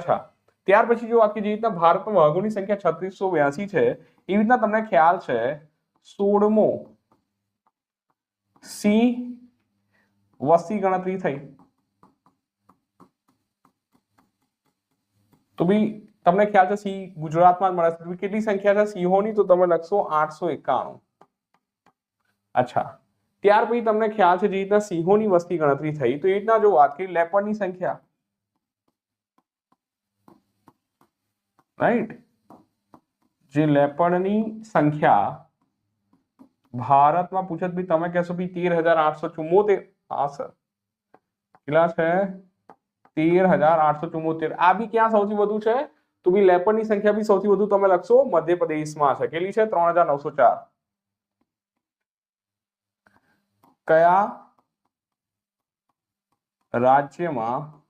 अच्छा ત્યાર પછી જે વાત કરી જીતના ભારત વહાગુની સંખ્યા 3682 છે એનું તમને ખ્યાલ છે 16મો સી વસ્તી ગણતરી થઈ તો ભી તમને ખ્યાલ છે સી ગુજરાતમાં મળતી કેટલી સંખ્યા છે સિંહોની તો તમે લખશો 891 اچھا ત્યાર પછી તમને ખ્યાલ છે જીતના સિંહોની વસ્તી ગણતરી થઈ તો એનું જે વાત કરી લેપરની સંખ્યા राइट जो लेपर्ड संख्या भारत में पूछत भी तमें कहो भी तेर हजार आठ सौ चुम्बोतेर हाँ सर है तेर हजार आठ सौ चुम्बोतेर आ भी क्या सौ है तो भी लेपर संख्या भी सौ ते लखशो मध्य प्रदेश में है के लिए है हजार नौ सौ चार कया राज्य में